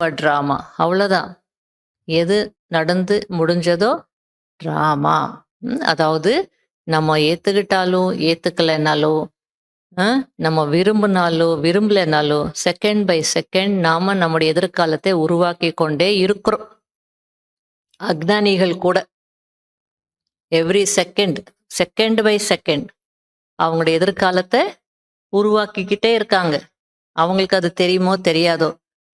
Drama அவ்வளோதான் எது நடந்து முடிஞ்சதோ ட்ராமா அதாவது நம்ம ஏற்றுக்கிட்டாலும் ஏற்றுக்கலைனாலும் நம்ம விரும்பினாலோ விரும்பலைனாலோ செகண்ட் பை செகண்ட் நாம நம்முடைய எதிர்காலத்தை உருவாக்கி கொண்டே இருக்கிறோம். அக்ஞானிகள் கூட. Every second second by second அவங்களுடைய எதிர்காலத்தை உருவாக்கிக்கிட்டே இருக்காங்க. அவங்களுக்கு அது தெரியுமோ தெரியாதோ?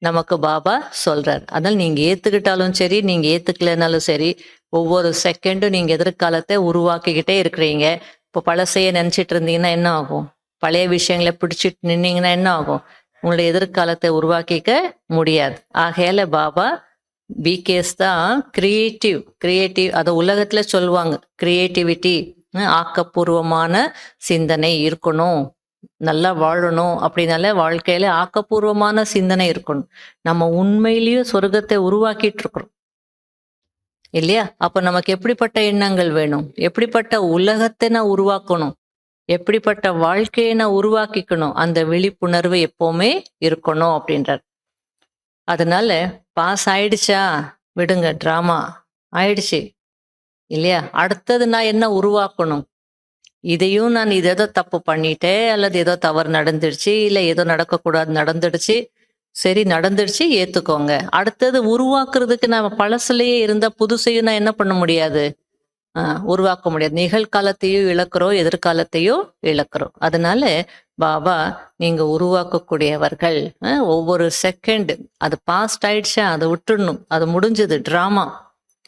நமக்கு பாபா சொல்றார். அதனால் நீங்க ஏத்துக்கிட்டாலும் சரி நீங்க ஏத்துக்கலனாலும் சரி ஒவ்வொரு செகண்டும் நீங்க எதிர்காலத்தை உருவாக்கிக்கிட்டே இருக்கிறீங்க. இப்போ பழசைய நினைச்சிட்டு இருந்தீங்கன்னா என்ன ஆகும்? பழைய விஷயங்களை பிடிச்சிட்டு நின்னீங்கன்னா என்ன ஆகும்? உங்களுடைய எதிர்காலத்தை உருவாக்கிக்க முடியாது. ஆகையால பாபா பிகேஸ் தான் கிரியேட்டிவ் கிரியேட்டிவ் அதை உலகத்துல சொல்லுவாங்க. கிரியேட்டிவிட்டி ஆக்கப்பூர்வமான சிந்தனை இருக்கணும். நல்லா வாழணும் அப்படின்னால வாழ்க்கையில ஆக்கப்பூர்வமான சிந்தனை இருக்கணும். நம்ம உண்மையிலேயே சொர்க்கத்தை உருவாக்கிட்டு இருக்கிறோம் இல்லையா? அப்ப நமக்கு எப்படிப்பட்ட எண்ணங்கள் வேணும்? எப்படிப்பட்ட உலகத்தை நான் உருவாக்கணும்? எப்படிப்பட்ட வாழ்க்கையை நான் உருவாக்கிக்கணும்? அந்த விழிப்புணர்வு எப்பவுமே இருக்கணும் அப்படின்றார். அதனால பாஸ் ஆயிடுச்சா? விடுங்க டிராமா ஆயிடுச்சு. இல்லையா? அடுத்தது நான் என்ன உருவாக்கணும்? இதையும் நான் இது ஏதோ தப்பு பண்ணிட்டேன் அல்லது ஏதோ தவறு நடந்துடுச்சு இல்லை ஏதோ நடக்கக்கூடாது நடந்துடுச்சு. சரி நடந்துடுச்சு ஏத்துக்கோங்க. அடுத்தது உருவாக்குறதுக்கு நம்ம பழசுலயே இருந்தால் புதுசையும் நான் என்ன பண்ண முடியாது? உருவாக்க முடியாது. நிகழ்காலத்தையும் இழக்கிறோம் எதிர்காலத்தையும் இழக்கிறோம். அதனால பாபா நீங்க உருவாக்கக்கூடியவர்கள் ஒவ்வொரு செகண்ட் அது பாஸ்ட் ஆயிடுச்சா அதை விட்டுடணும் அது முடிஞ்சது டிராமா